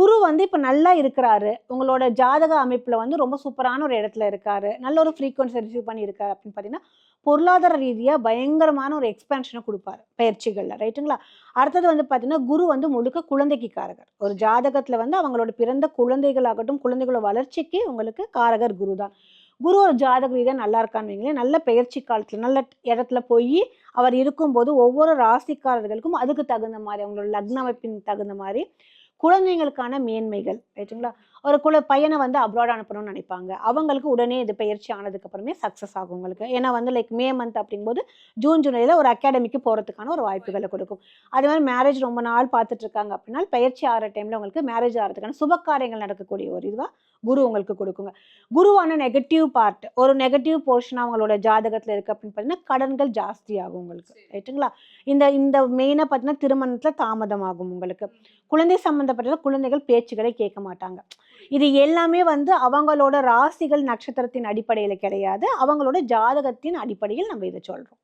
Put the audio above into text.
குரு வந்து இப்போ நல்லா இருக்கிறாரு. உங்களோட ஜாதக அமைப்பில் வந்து ரொம்ப சூப்பரான ஒரு இடத்துல இருக்காரு. நல்ல ஒரு ஃப்ரீக்வன்சி ரிசீவ் பண்ணியிருக்காரு அப்படின்னு பார்த்தீங்கன்னா பொருளாதார ரீதியாக பயங்கரமான ஒரு எக்ஸ்பென்ஷனை கொடுப்பாரு பயிற்சிகளில். ரைட்டுங்களா? அடுத்தது வந்து பார்த்தீங்கன்னா குரு வந்து முழுக்க குழந்தைக்கு காரகர் ஒரு ஜாதகத்தில் வந்து அவங்களோட பிறந்த குழந்தைகளாகட்டும் குழந்தைகளோட வளர்ச்சிக்கு உங்களுக்கு காரகர் குரு தான். குரு ஒரு ஜாதக ரீதியாக நல்லா இருக்கான்னு வைங்களேன் நல்ல பயிற்சி காலத்தில் நல்ல இடத்துல போய் அவர் இருக்கும்போது ஒவ்வொரு ராசிக்காரர்களுக்கும் அதுக்கு தகுந்த மாதிரி அவங்களோட லக்ன அமைப்பின் தகுந்த மாதிரி குழந்தைங்களுக்கான மேன்மைகள் ரைட்டுங்களா ஒரு குல பையனை வந்து அப்ராட் அனுப்பணும்னு நினைப்பாங்க. அவங்களுக்கு உடனே இது பயிற்சி ஆனதுக்கு அப்புறமே சக்ஸஸ் ஆகும் உங்களுக்கு. ஏன்னா வந்து லைக் மே மந்த் அப்படிங்கும்போது ஜூன் ஜூலையில் ஒரு அகாடமிக்கு போகிறதுக்கான ஒரு வாய்ப்புகளை கொடுக்கும். அதே மாதிரி மேரேஜ் ரொம்ப நாள் பார்த்துட்டு இருக்காங்க அப்படின்னா பயிற்சி ஆகிற டைமில் உங்களுக்கு மேரேஜ் ஆகிறதுக்கான சுப காரியங்கள் நடக்கக்கூடிய ஒரு இதுவாக குரு உங்களுக்கு கொடுக்குங்க. குருவான நெகட்டிவ் பார்ட் ஒரு நெகட்டிவ் போர்ஷன் அவங்களோட ஜாதகத்தில் இருக்குது அப்படின்னு பார்த்தீங்கன்னா கடன்கள் ஜாஸ்தி ஆகும் உங்களுக்கு ரைட்டுங்களா இந்த இந்த மெயினாக பார்த்தீங்கன்னா திருமணத்தில் தாமதமாகும் உங்களுக்கு. குழந்தை சம்மந்தப்பட்ட குழந்தைகள் பேச்சுகளை கேட்க மாட்டாங்க. இது எல்லாமே வந்து அவங்களோட ராசிகள் நட்சத்திரத்தின் அடிப்படையில் கிடையாது. அவங்களோட ஜாதகத்தின் அடிப்படையில் நம்ம இதை சொல்கிறோம்